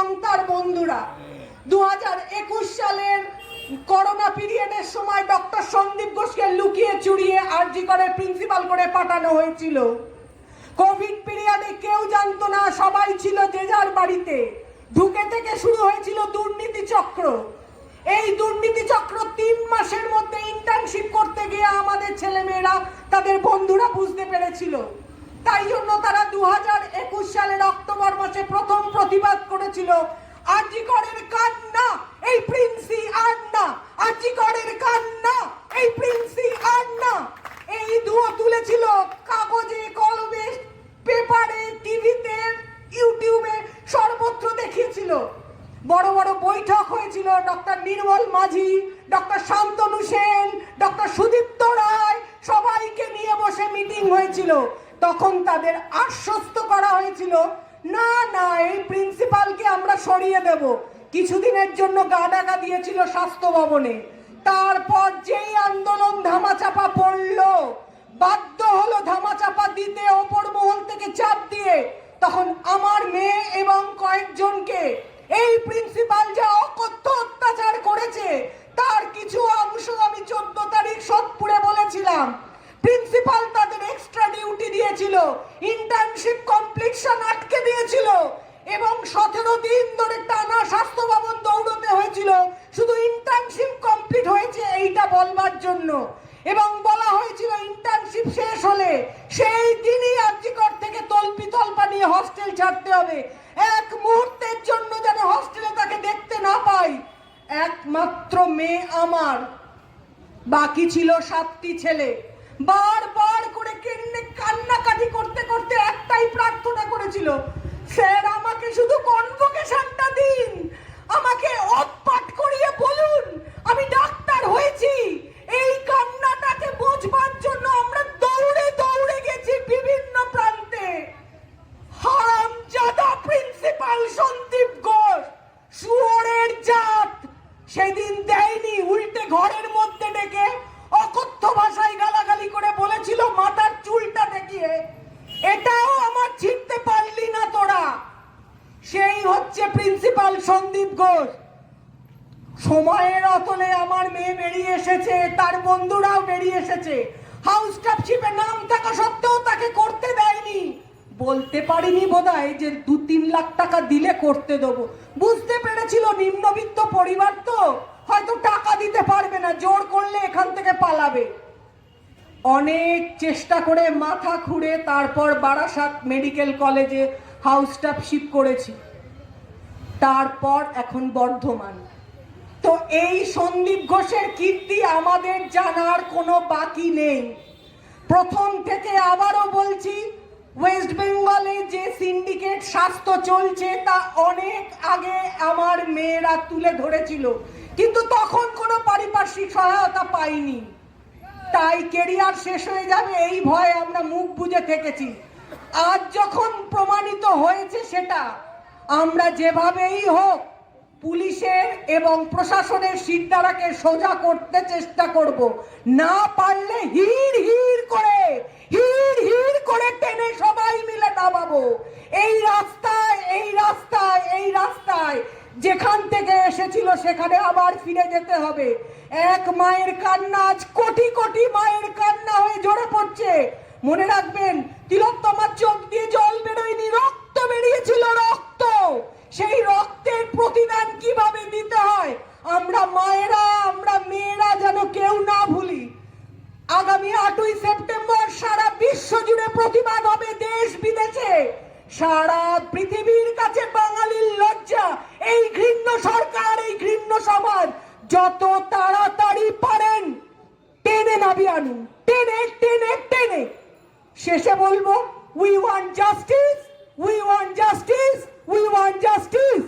এবং তার বন্ধুরা দু হাজার একুশ সালের করোনা পিরিয়ডের সময় ডক্টর সন্দীপ ঘোষকে লুকিয়ে চুরিয়ে আরজি করে প্রিন্সিপাল করে পাঠানো হয়েছিল। কোভিড পিরিয়ডে কেউ জানতো না, সবাই ছিল যে যার বাড়িতে। ঢুকে থেকে শুরু হয়েছিল দুর্নীতি চক্র। এই দুর্নীতি চক্র তিন মাসের মধ্যে ইন্টার্নশিপ করতে গিয়ে আমাদের ছেলেমেয়েরা, তাদের বন্ধুরা বুঝতে পেরেছিল। তাই জন্য তারা দু হাজার একুশ সালের অক্টোবর মাসে প্রথম প্রতিবাদ করেছিল আজিকরের কান্না, এই প্রিন্সি আর না আজিকরের কান্না, এই প্রিন্সি আর এই দুয়ো তুলেছিল কাগজে, কলমে, পেপারে, টিভিতে, ইউটিউবে সর্বত্র দেখিয়েছিল। বড় বড় বৈঠক হয়েছিল, doctor Nirmal Majhi, doctor Santanu Sen, doctor Sudipta Roy, সবাইকে নিয়ে বসে মিটিং হয়েছিল। তখন তাদের আশ্বস্ত করা হয়েছিল, না না, এই প্রিন্সিপালকে আমরা সরিয়ে দেব। কিছুদিনের জন্য গা ডাকা দিয়েছিল স্বাস্থ্য ভবনে। তারপর যেই আন্দোলন ধামাচাপা পড়ল, বাধ্য হলো ধামাচাপা দিতে ওপর মহল থেকে চাপ দিয়ে, তখন আমার মেয়ে এবং কয়েকজনকে, এই প্রিন্সিপাল যা অকথ্য অত্যাচার করেছে, তার কিছু অংশ আমি চোদ্দ তারিখ সোদপুরে বলেছিলাম। প্রিন্সিপাল দিয়েছিল। ইন্টার্নশিপ কমপ্লিটশন আটকে দিয়েছিল। এবং সতেরো দিন ধরে টানা স্বাস্থ্য ভবন দৌড়তে হয়েছিল। শুধু ইন্টার্নশিপ কমপ্লিট হয়েছে এইটা বলবার জন্য। এবং বলা হয়েছিল ইন্টার্নশিপ শেষ হলে সেই দিনই আর্যিকর থেকে তল্পি তল্পা নিয়ে হস্টেল ছাড়তে হবে। এক মুহূর্তের জন্য যেন হস্টেলে তাকে দেখতে না পাই। একমাত্র মেয়ে আমার। বাকি ছিল সাতটি ছেলে। বারবার করে কেন্নে কান্নাকাটি করতে করতে একটাই প্রার্থনা করেছিল, স্যার, আমাকে শুধু কনভোকেশনটা দিন। আমাকে অপাট করিয়ে বলুন, আমি ডাক্তার হয়েছি। এই কান্নাটাকে বোঝবার জন্য আমরা দৌড়ে দৌড়ে গেছি বিভিন্ন প্রান্তে। হারামজাদা প্রিন্সিপাল সন্দীপ ঘোষ, শুয়োরের জাত, সেদিন দেয়নি, উল্টে ঘরের মধ্যে ডেকে অকথ্য ভাষায় গালাগালি করে বলেছিল মাথার চুলটা দেখিয়ে এটাও আমার ছিঁড়তে পারলি না তোরা সেই হচ্ছে প্রিন্সিপাল সন্দীপ ঘোষ সময়ের অতলে আমার মেয়ে বেরিয়ে এসেছে, তার বন্ধুরাও বেরিয়ে এসেছে। হাউস টাপশিপে নাম থাকা সত্ত্বেও তাকে করতে দেয়নি। বলতে পারিনি বোধহয় যে দু তিন লাখ টাকা দিলে করতে দেবো। বুঝতে পেরেছিল নিম্নবিত্ত পরিবার তো, হয়তো টাকা দিতে পারবে না, জোর করলে এখান থেকে পালাবে। অনেক চেষ্টা করে মাথা খুঁড়ে তারপর বারাসাত মেডিকেল কলেজে হাউস স্টাফশিপ করেছি। তারপর এখন বর্ধমান। তো এই সন্দীপ ঘোষের কীর্তি আমাদের জানার কোনো বাকি নেই। প্রথম থেকে আবারও বলছি ওয়েস্ট বেঙ্গলে যে সিন্ডিকেট স্বাস্থ্য চলছে তা অনেক আগে আমার মেয়েরা তুলে ধরেছিল। কিন্তু তখন কোনো পারিপার্শ্বিক সহায়তা পাইনি। তাই কেরিয়ার শেষ হয়ে যাবে এই ভয়ে আমরা মুখ বুজে থেকেছি। আজ যখন প্রমাণিত হয়েছে সেটা আমরা যেভাবেই হোক পুলিশের এবং প্রশাসনের সিদ্ধারাকে সোজা করতে চেষ্টা করব। না পারলে হিড় হিড় করে, হিড় হিড় করে টেনে সবাই মিলে নামাবো। এই রাস্তায় এই রাস্তায় এই রাস্তায় যেখান থেকে এসেছিল সেখানে আবার ফিরে যেতে হবে। এক মায়ের কান্না আজ কোটি কোটি মায়ের কান্না হয়ে ঝরে পড়ছে। মনে রাখবেন, তিলোত্তমার চোখ দিয়ে জল বেরোয়নি রক্ত বেরিয়েছিল রক্ত সেই রক্তের প্রতিদান কীভাবে দিতে হয় আমরা মায়েরা আমরা মেয়েরা যেন কেউ না ভুলি আগামী আটই সেপ্টেম্বর সারা বিশ্ব জুড়ে প্রতিবাদ হবে দেশ বিদেশে। সারা পৃথিবীর কাছে বাঙালির লজ্জা, এই ঘৃণ্য সরকার, এই ঘৃণ্য সমাজ, যত তাড়াতাড়ি পারেন, টেনে নাবি আনুন, টেনে টেনে টেনে। শেষে বলব we want justice we want justice we want justice